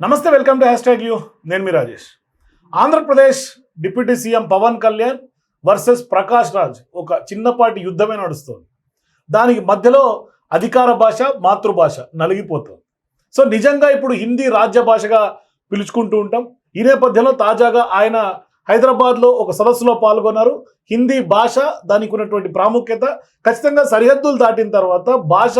నమస్తే welcome to hashtag U. నేను మీ Rajesh. Andhra Pradesh deputy CM Pawan Kalyan versus Prakash Raj ఒక చిన్నపాటి యుద్ధమే నడుస్తుంది. దానికి మధ్యలో అధికార భాష మాతృభాష నలిగిపోతుంది. సో నిజంగా ఇప్పుడు హిందీ రాజ్య భాషగా పిలుచుకుంటూ ఉంటాం. ఈ నేపథ్యంలో తాజాగా ఆయన హైదరాబాద్లో ఒక సదస్సులో పాల్గొన్నారు. హిందీ భాష దానికి ఉన్నటువంటి ప్రాముఖ్యత ఖచ్చితంగా సరిహద్దులు దాటిన తర్వాత భాష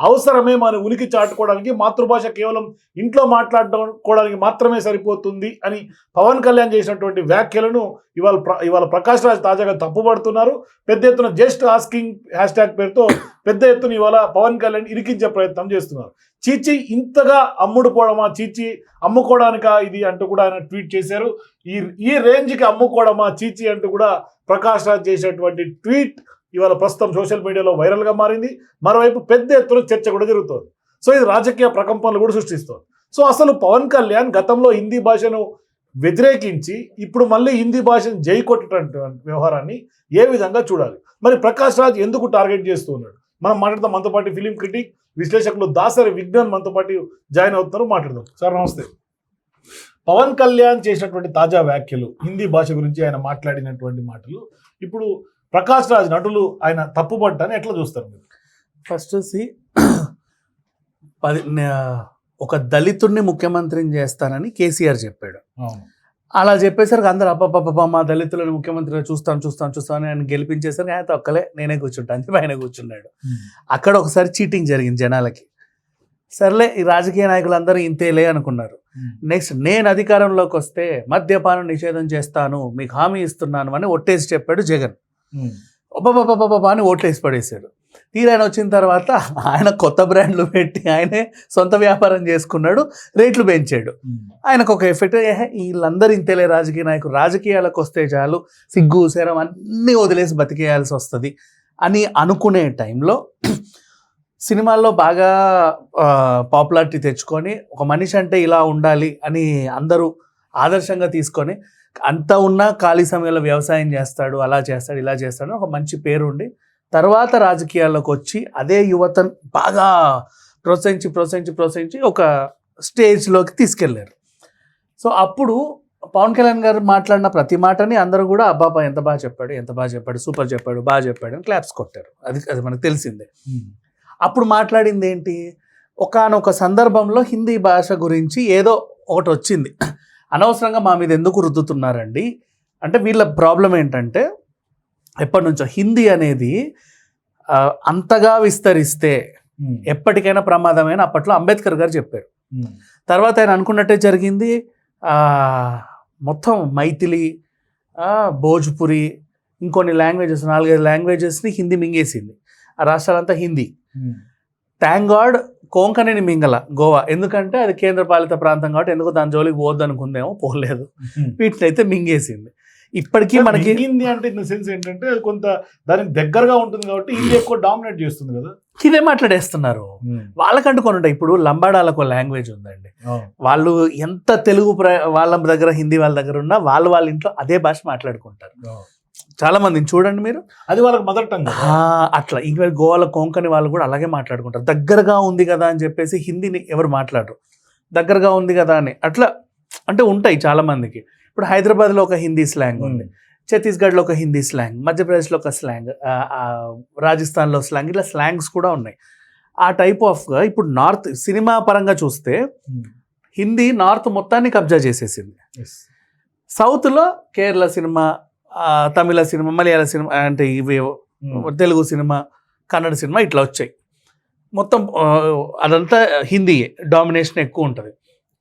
అవసరమే మన ఉనికి చాటుకోవడానికి మాతృభాష కేవలం ఇంట్లో మాట్లాడుకోవడానికి మాత్రమే సరిపోతుంది అని పవన్ కళ్యాణ్ చేసినటువంటి వ్యాఖ్యలను ఇవాళ ప్ర- ఇవాళ ప్రకాష్ రాజ్ తాజాగా తప్పుపడుతున్నారు. పెద్ద ఎత్తున జస్ట్ ఆస్కింగ్ హ్యాష్ ట్యాగ్ పేరుతో పెద్ద ఎత్తున ఇవాళ పవన్ కళ్యాణ్ ఇరికించే ప్రయత్నం చేస్తున్నారు. చీచి ఇంతగా అమ్ముడు పోవడమా చీచి అమ్ముకోవడానికా ఇది అంటూ కూడా ఆయన ట్వీట్ చేశారు. ఈ ఈ రేంజ్కి అమ్ముకోవడమా? చీచి అంటూ కూడా ప్రకాష్ రాజ్ చేసినటువంటి ట్వీట్ ఇవాళ ప్రస్తుతం సోషల్ మీడియాలో వైరల్గా మారింది. మరోవైపు పెద్ద ఎత్తున చర్చ కూడా జరుగుతోంది. సో ఇది రాజకీయ ప్రకంపనలు కూడా సృష్టిస్తోంది. సో అసలు పవన్ కళ్యాణ్ గతంలో హిందీ భాషను వ్యతిరేకించి ఇప్పుడు మళ్ళీ హిందీ భాషను జై కొట్టేటటువంటి వ్యవహారాన్ని ఏ విధంగా చూడాలి? మరి ప్రకాష్ రాజ్ ఎందుకు టార్గెట్ చేస్తూ ఉన్నాడు మనం మాట్లాడదాం మనతో పాటు ఫిలిం క్రిటిక్ విశ్లేషకులు దాసరి విజ్ఞాన్ మనతో పాటు జాయిన్ అవుతున్నారు. మాట్లాడదాం. సార్ నమస్తే. పవన్ కళ్యాణ్ చేసినటువంటి తాజా వ్యాఖ్యలు హిందీ భాష గురించి ఆయన మాట్లాడినటువంటి మాటలు ఇప్పుడు ప్రకాష్ రాజ్ నటులు ఆయన తప్పుపడ్డాన్ని ఎట్లా చూస్తారు మీరు? ఫస్ట్ సి పది ఒక దళితుడిని ముఖ్యమంత్రిని చేస్తానని కేసీఆర్ చెప్పాడు. అలా చెప్పేసరికి అందరూ అప్పపప్ప మా దళితులను ముఖ్యమంత్రిగా చూస్తాను చూస్తాను చూస్తాను అని ఆయన గెలిపించేసరికి ఆయన తొక్కలే నేనే కూర్చుంటాను అని చెప్పి ఆయన కూర్చున్నాడు అక్కడ ఒకసారి చీటింగ్ జరిగింది జనాలకి. సర్లే ఈ రాజకీయ నాయకులందరూ ఇంతేలే అనుకున్నారు. నెక్స్ట్ నేను అధికారంలోకి వస్తే మద్యపానం నిషేధం చేస్తాను మీకు హామీ ఇస్తున్నాను అని ఒట్టేసి చెప్పాడు జగన్. ఒబ్బబ్బబ్బబ్బబ్బ అని ఓట్లేసి పడేశారు తీరాయన వచ్చిన తర్వాత ఆయన కొత్త బ్రాండ్లు పెట్టి ఆయనే సొంత వ్యాపారం చేసుకున్నాడు రేట్లు పెంచాడు. ఆయనకు ఒక ఎఫెక్ట్ వీళ్ళందరూ ఇంతేలే రాజకీయ నాయకులు. రాజకీయాలకు వస్తే చాలు సిగ్గు శరం అన్నీ వదిలేసి బతికేయాల్సి వస్తుంది అని అనుకునే టైంలో సినిమాల్లో బాగా పాపులారిటీ తెచ్చుకొని ఒక మనిషి అంటే ఇలా ఉండాలి అని అందరూ ఆదర్శంగా తీసుకొని అంత ఉన్నా ఖాళీ సమయంలో వ్యవసాయం చేస్తాడు అలా చేస్తాడు ఇలా చేస్తాడు ఒక మంచి పేరుండి తర్వాత రాజకీయాల్లోకి వచ్చి అదే యువతను బాగా ప్రోత్సహించి ప్రోత్సహించి ప్రోత్సహించి ఒక స్టేజ్లోకి తీసుకెళ్ళారు సో అప్పుడు పవన్ కళ్యాణ్ గారు మాట్లాడిన ప్రతి మాటని అందరూ కూడా అబ్బాబా ఎంత బాగా చెప్పాడు ఎంత బాగా చెప్పాడు సూపర్ చెప్పాడు బాగా చెప్పాడు అని క్లాప్స్ కొట్టారు. అది అది మనకు తెలిసిందే. అప్పుడు మాట్లాడింది ఏంటి ఒకానొక సందర్భంలో హిందీ భాష గురించి ఏదో ఒకటి వచ్చింది. అనవసరంగా మా మీద ఎందుకు రుద్దుతున్నారండి? అంటే వీళ్ళ ప్రాబ్లం ఏంటంటే ఎప్పటి నుంచో హిందీ అనేది అంతగా విస్తరిస్తే ఎప్పటికైనా ప్రమాదమైన అప్పట్లో అంబేద్కర్ గారు చెప్పారు. తర్వాత ఆయన అనుకున్నట్టే జరిగింది. మొత్తం మైథిలి భోజ్పురి ఇంకొన్ని లాంగ్వేజెస్ నాలుగైదు లాంగ్వేజెస్ని హిందీ మింగేసింది. ఆ రాష్ట్రాలంతా హిందీ. థ్యాంక్ గాడ్ కోంకణిని మింగల గోవా. ఎందుకంటే అది కేంద్ర పాలిత ప్రాంతం కాబట్టి ఎందుకు దాని జోలికి పోవద్దు అనుకుందేమో పోలేదు. వీటిని అయితే మింగేసింది. ఇప్పటికీ మనకి హిందీ అంటే ఇన్ సెన్స్ ఏంటంటే అది కొంత దానికి దగ్గరగా ఉంటుంది కాబట్టి హిందీ ఎక్కువ డామినేట్ చేస్తుంది కదా. ఇదే మాట్లాడేస్తున్నారు. వాళ్ళకంటూ కొన్ని ఉంటాయి. ఇప్పుడు లంబాడాలకు లాంగ్వేజ్ ఉందండి. వాళ్ళు ఎంత తెలుగు ప్ర వాళ్ళ దగ్గర హిందీ వాళ్ళ దగ్గర ఉన్నా వాళ్ళు వాళ్ళ ఇంట్లో అదే భాష మాట్లాడుకుంటారు. చాలా మందిని చూడండి మీరు. అది వాళ్ళకి మదర్ టంగ్ అట్లా. ఇంకా గోవాల కొంకణి వాళ్ళు కూడా అలాగే మాట్లాడుకుంటారు. దగ్గరగా ఉంది కదా అని చెప్పేసి హిందీని ఎవరు మాట్లాడరు. దగ్గరగా ఉంది కదా అని. అట్లా అంటే ఉంటాయి చాలా మందికి. ఇప్పుడు హైదరాబాద్లో ఒక హిందీ స్లాంగ్ ఉంది. ఛత్తీస్గఢ్లో ఒక హిందీ స్లాంగ్. మధ్యప్రదేశ్లో ఒక స్లాంగ్. రాజస్థాన్లో స్లాంగ్. ఇట్లా స్లాంగ్స్ కూడా ఉన్నాయి. ఆ టైప్ ఆఫ్ ఇప్పుడు నార్త్ సినిమా పరంగా చూస్తే హిందీ నార్త్ మొత్తాన్ని కబ్జా చేసేసింది. సౌత్లో కేరళ సినిమా తమిళ సినిమా మలయాళ సినిమా అంటే ఇవి తెలుగు సినిమా కన్నడ సినిమా ఇట్లా వచ్చాయి. మొత్తం అదంతా హిందీయే డామినేషన్ ఎక్కువ ఉంటుంది.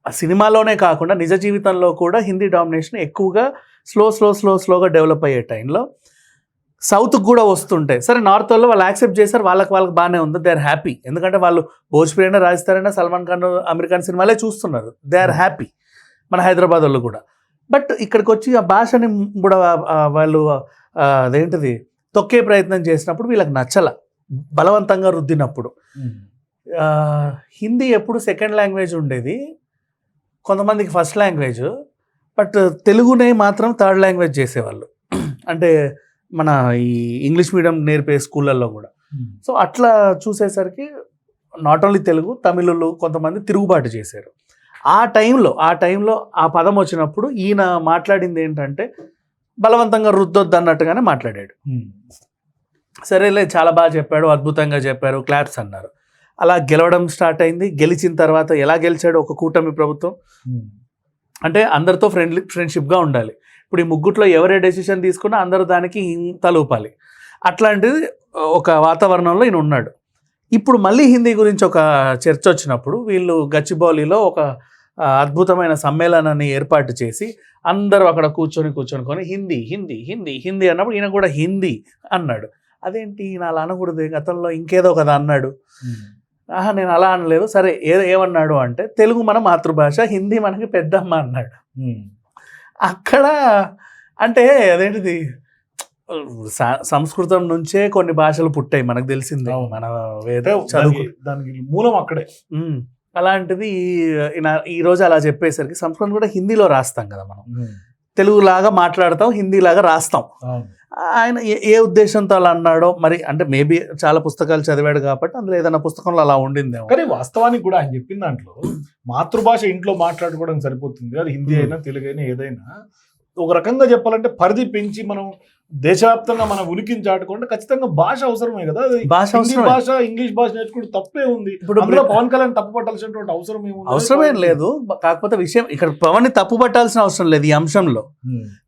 ఆ సినిమాలోనే కాకుండా నిజ జీవితంలో కూడా హిందీ డామినేషన్ ఎక్కువగా స్లో స్లో స్లో స్లోగా డెవలప్ అయ్యే టైంలో సౌత్కి కూడా వస్తుంటాయి. సరే నార్త్ వాళ్ళు వాళ్ళు యాక్సెప్ట్ చేశారు వాళ్ళకి వాళ్ళకి బాగానే ఉంది దే ఆర్ హ్యాపీ. ఎందుకంటే వాళ్ళు భోజ్పురి అయినా రాజస్థాన్ సల్మాన్ ఖాన్ అమెరికన్ సినిమాలే చూస్తున్నారు దే ఆర్ హ్యాపీ. మన హైదరాబాద్ వాళ్ళు కూడా. బట్ ఇక్కడికి వచ్చి ఆ భాషని కూడా వాళ్ళు అదేంటిది తొక్కే ప్రయత్నం చేసినప్పుడు వీళ్ళకి నచ్చల. బలవంతంగా రుద్దినప్పుడు. హిందీ ఎప్పుడు సెకండ్ లాంగ్వేజ్ ఉండేది. కొంతమందికి ఫస్ట్ లాంగ్వేజ్ బట్ తెలుగునే మాత్రం థర్డ్ లాంగ్వేజ్ చేసేవాళ్ళు. అంటే మన ఈ ఇంగ్లీష్ మీడియం నేర్పే స్కూళ్ళల్లో కూడా. సో అట్లా చూసేసరికి నాట్ ఓన్లీ తెలుగు తమిళులు కొంతమంది తిరుగుబాటు చేశారు. ఆ టైంలో ఆ టైంలో ఆ పదం వచ్చినప్పుడు ఈయన మాట్లాడింది ఏంటంటే బలవంతంగా రుద్దొద్దు అన్నట్టుగానే మాట్లాడాడు. సరేలే చాలా బాగా చెప్పాడు అద్భుతంగా చెప్పారు క్లాప్స్ అన్నారు. అలా గెలవడం స్టార్ట్ అయింది. గెలిచిన తర్వాత ఎలా గెలిచాడు ఒక కూటమి ప్రభుత్వం? అంటే అందరితో ఫ్రెండ్లీ ఫ్రెండ్షిప్గా ఉండాలి. ఇప్పుడు ఈ ముగ్గుట్లో ఎవరే డెసిషన్ తీసుకున్నా అందరూ దానికి తలూపాలి అట్లాంటిది ఒక వాతావరణంలో ఈయన ఉన్నాడు. ఇప్పుడు మళ్ళీ హిందీ గురించి ఒక చర్చ వచ్చినప్పుడు వీళ్ళు గచ్చిబౌలిలో ఒక అద్భుతమైన సమ్మేళనాన్ని ఏర్పాటు చేసి అందరూ అక్కడ కూర్చొని కూర్చొని కొని హిందీ హిందీ హిందీ హిందీ అన్నప్పుడు ఈయన కూడా హిందీ అన్నాడు. అదేంటి ఈయన అలా అనకూడదు? గతంలో ఇంకేదో కదా అన్నాడు. ఆహా నేను అలా అనలేదు. సరే ఏ ఏమన్నాడు అంటే తెలుగు మన మాతృభాష హిందీ మనకి పెద్దమ్మ అన్నాడు. అక్కడ అంటే అదేంటిది? సంస్కృతం నుంచే కొన్ని భాషలు పుట్టాయి మనకు తెలిసిందే. మన వేద అంటే చదువు దానికి మూలం అక్కడే. అలాంటిది ఈ- రోజు అలా చెప్పేసరికి సంస్కృతం కూడా హిందీలో రాస్తాం కదా మనం తెలుగులాగా మాట్లాడతాం హిందీలాగా రాస్తాం. ఆయన ఏ- ఉద్దేశంతో అలా అన్నాడో మరి అంటే మేబీ చాలా పుస్తకాలు చదివాడు కాబట్టి అందులో ఏదైనా పుస్తకంలో అలా ఉండిందేమో కానీ వాస్తవానికి కూడా ఆయన చెప్పిన దాంట్లో మాతృభాష ఇంట్లో మాట్లాడుకోవడం సరిపోతుంది అది హిందీ. అయినా తెలుగు అయినా ఏదైనా ఒక రకంగా చెప్పాలంటే పరిధి పెంచి మనం దేశవ్యాప్తంగా మన ఉనికిని చాటుకుంటే ఖచ్చితంగా భాష అవసరమే కదా. భాష భాష ఇంగ్లీష్ భాష నేర్చుకుంటే తప్పే ఉంది. ఇప్పుడు అందులో పవన్ కళ్యాణ్ తప్పు పట్టాల్సినటువంటి అవసరం ఏముంది? అవసరమేం లేదు. కాకపోతే విషయం ఇక్కడ పవన్ని తప్పు పట్టాల్సిన అవసరం లేదు ఈ అంశంలో.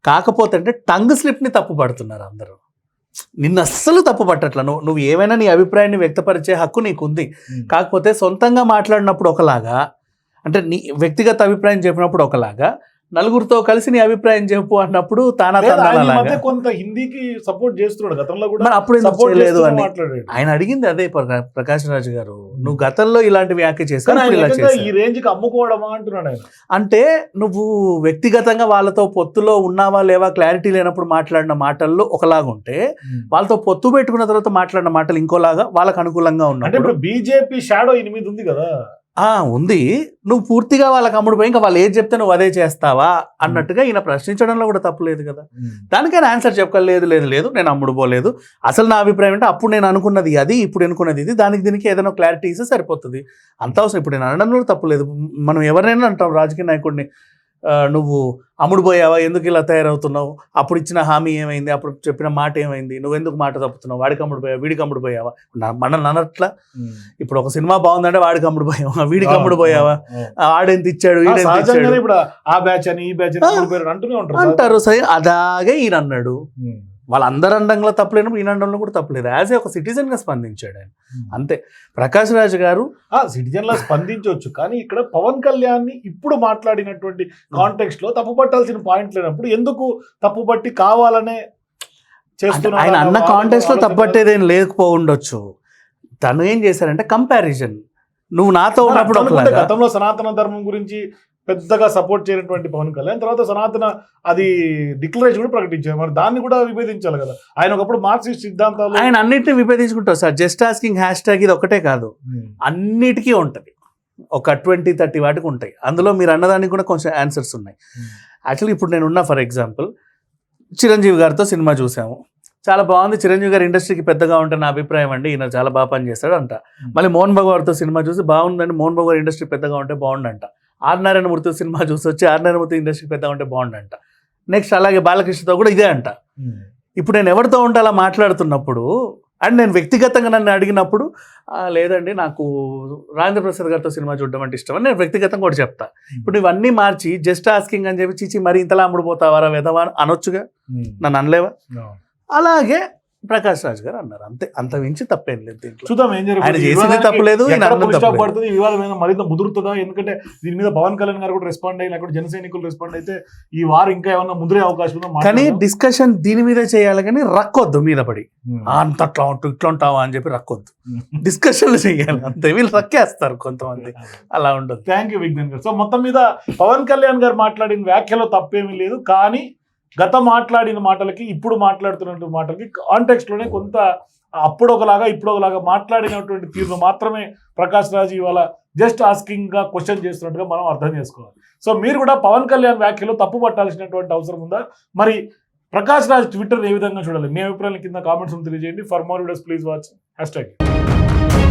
కాకపోతే అంటే టంగ్ స్లిప్ని తప్పు పడుతున్నారు అందరూ. నిన్ను అస్సలు తప్పు పట్టట్ల. నువ్వు నువ్వు ఏమైనా నీ అభిప్రాయాన్ని వ్యక్తపరిచే హక్కు నీకుంది. కాకపోతే సొంతంగా మాట్లాడినప్పుడు ఒకలాగా అంటే నీ వ్యక్తిగత అభిప్రాయం చెప్పినప్పుడు ఒకలాగా నలుగురితో కలిసి నీ అభిప్రాయం చెప్పు అన్నప్పుడు తానా లేదు, కొంత హిందీకి సపోర్ట్ చేస్తున్నాడు. గతంలో కూడా అప్పుడు సపోర్ట్ చేయలేదు అని ఆయన అడిగింది అదే ప్రకా- ప్రకాష్ రాజు గారు. నువ్వు గతంలో ఇలాంటి వ్యాఖ్య ఏకంగా ఈ రేంజ్కి అమ్ముకోవడమా అంటున్నాడు అంటే నువ్వు వ్యక్తిగతంగా వాళ్ళతో పొత్తులో ఉన్నావా లేవా క్లారిటీ లేనప్పుడు మాట్లాడిన మాటల్లో ఒకలాగుంటే వాళ్ళతో పొత్తు పెట్టుకున్న తర్వాత మాట్లాడిన మాటలు ఇంకోలాగా వాళ్ళకి అనుకూలంగా అంటే ఉన్నప్పుడు ఇప్పుడు బీజేపీ షాడో ఈయన మీద ఉంది కదా. ఉంది. నువ్వు పూర్తిగా వాళ్ళకి అమ్ముడు పోయి ఇంకా వాళ్ళు ఏది చెప్తే నువ్వు అదే చేస్తావా అన్నట్టుగా ఈయన ప్రశ్నించడంలో కూడా తప్పు లేదు కదా. దానికైనా ఆన్సర్ చెప్పలేదు లేదు లేదు నేను అమ్ముడు పోలేదు అసలు నా అభిప్రాయం అంటే అప్పుడు నేను అనుకున్నది అది ఇప్పుడు అనుకున్నది ఇది దానికి దీనికి ఏదైనా క్లారిటీ ఇస్తే సరిపోతుంది. అంత అవసరం ఇప్పుడు నేను అనడంలో తప్పు లేదు. మనం ఎవరైనా అంటాం రాజకీయ నాయకుడిని. నువ్వు అమ్ముడు పోయావా? ఎందుకు ఇలా తయారవుతున్నావు? అప్పుడు ఇచ్చిన హామీ ఏమైంది? అప్పుడు చెప్పిన మాట ఏమైంది? నువ్వు ఎందుకు మాట తప్పుతున్నావు? వాడికి అమ్ముడు పోయావా? వీడికి అమ్ముడు పోయావా? నా- మన నన్నట్లా ఇప్పుడు ఒక సినిమా బాగుందంటే వాడికి అమ్ముడు పోయావా? వీడికి అమ్ముడు పోయావా? ఆ, వాడెంత ఇచ్చాడు? ఇప్పుడు ఆ బ్యాచ్ అని ఈ బ్యాచ్ అంటూనే ఉంటారు సరే. అలాగే ఈయన అన్నాడు. వాళ్ళందరి అండంలో తప్పలేనప్పుడు ఈయన అండంలో కూడా తప్పలేదు యాజ్ ఏ ఒక సిటిజన్గా స్పందించాడు ఆయన. అంతే. ప్రకాష్ రాజ్ గారు ఆ సిటిజన్ లా స్పందించవచ్చు కానీ ఇక్కడ పవన్ కళ్యాణ్ని ఇప్పుడు మాట్లాడినటువంటి కాంటెక్స్ట్లో తప్పు పట్టాల్సిన పాయింట్ లేనప్పుడు ఎందుకు తప్పు పట్టి కావాలనే చేస్తున్నారు ఆయన అన్న అన్న కాంటెస్ట్లో ఆలోచన- తప్పట్టేదేం లేకపోవచ్చు తను ఏం చేశారంటే కంపారిజన్ నువ్వు నాతో ఉన్నప్పుడు గతంలో సనాతన ధర్మం గురించి పెద్దగా సపోర్ట్ చేయనటువంటి పవన్ కళ్యాణ్. తర్వాత సనాతన అది డిక్లరేషన్ కూడా ప్రకటించారు. మరి దాన్ని కూడా విభేదించాలి కదా. ఆయన ఒకప్పుడు మార్క్సిస్ట్ సిద్ధాంతాలు ఆయన అన్నిటిని విభేదించుకుంటారు sir. Just asking hashtag ఇది ఒకటే కాదు. ఉమ్. అన్నిటికీ ఉంటుంది. ఒక ట్వంటీ థర్టీ వాటికి ఉంటాయి. అందులో మీరు అన్నదానికి కూడా కొంచెం ఆన్సర్స్ ఉన్నాయి. ఉమ్. యాక్చువల్లీ ఇప్పుడు నేను ఉన్నా ఫర్ ఎగ్జాంపుల్ చిరంజీవి గారితో సినిమా చూసాము. చాలా బాగుంది. చిరంజీవి గారి ఇండస్ట్రీకి పెద్దగా ఉంటే నా అభిప్రాయం అండి. ఈయన చాలా బాగా పనిచేస్తాడు అంట మళ్ళీ మోహన్ బాబు గారితో సినిమా చూసి బాగుందండి. మోహన్ బాబు గారి ఇండస్ట్రీ పెద్దగా ఉంటే బాగుండంట. ఆర్ నారాయణమూర్తి సినిమా చూసి వచ్చి ఆర్ నారాయణమూర్తి ఇండస్ట్రీ పెద్దగా ఉంటే బాగుండంట. నెక్స్ట్ అలాగే బాలకృష్ణతో కూడా ఇదే అంట. ఉమ్. ఇప్పుడు నేను ఎవరితో ఉంటే అలా మాట్లాడుతున్నప్పుడు అండ్ నేను వ్యక్తిగతంగా నన్ను అడిగినప్పుడు "ఆ, లేదండి నాకు రాజేంద్ర ప్రసాద్ గారితో సినిమా చూడడం అంటే ఇష్టం అని నేను వ్యక్తిగతంగా కూడా చెప్తా. ఇప్పుడు ఇవన్నీ మార్చి జస్ట్ ఆస్కింగ్ అని చెప్పి చిచి మరి ఇంతలా అమ్ముడుపోతావారా అని అనొచ్చుగా. ఉమ్. నన్ను అనలేవా. అలాగే ప్రకాష్ రాజ్ గారు అన్నారు. అంతే అంత మించి తప్పేం లేదు దీంట్లో. చూద్దాం ఏం జరుగుతుంది? చేసింది తప్పులేదు. పడుతుంది వివాదం ఏమైనా మరింత ముదురుతుందా? ఎందుకంటే దీని మీద పవన్ కళ్యాణ్ గారు కూడా రెస్పాండ్ అయ్యి లేకపోతే జన సైనికులు రెస్పాండ్ అయితే ఈ వారు ఇంకా ఏమన్నా ముదిరే అవకాశం ఉందా? కానీ. డిస్కషన్ దీని మీదే చేయాలి కానీ రక్కొద్దు మీద పడి. "ఆ, అంత అట్లా ఉంటావు ఇట్లా ఉంటావా? అని చెప్పి రక్కొద్దు. డిస్కషన్లు చేయాలి అంతే. వీళ్ళు రక్కేస్తారు కొంతమంది. అలా ఉండదు థ్యాంక్ యూ విజ్ఞాన్ గారు. సో మొత్తం మీద పవన్ కళ్యాణ్ గారు మాట్లాడిన వ్యాఖ్యలో తప్పేమీ లేదు. కానీ గత మాట్లాడిన మాటలకి ఇప్పుడు మాట్లాడుతున్నటువంటి మాటలకి కాంటెక్స్ట్లోనే కొంత అప్పుడు ఒకలాగా ఇప్పుడు ఒకలాగా మాట్లాడినటువంటి తీరును మాత్రమే ప్రకాష్ రాజ్ ఇవాళ జస్ట్ ఆస్కింగ్గా క్వశ్చన్ చేస్తున్నట్టుగా మనం అర్థం చేసుకోవాలి. సో మీరు కూడా పవన్ కళ్యాణ్ వ్యాఖ్యలో తప్పు పట్టాల్సినటువంటి అవసరం ఉందా? మరి ప్రకాష్ రాజ్ ట్విట్టర్ ఏ విధంగా చూడాలి? మీ అభిప్రాయాల కింద కామెంట్స్ తెలియజేయండి. For more videos please watch hashtag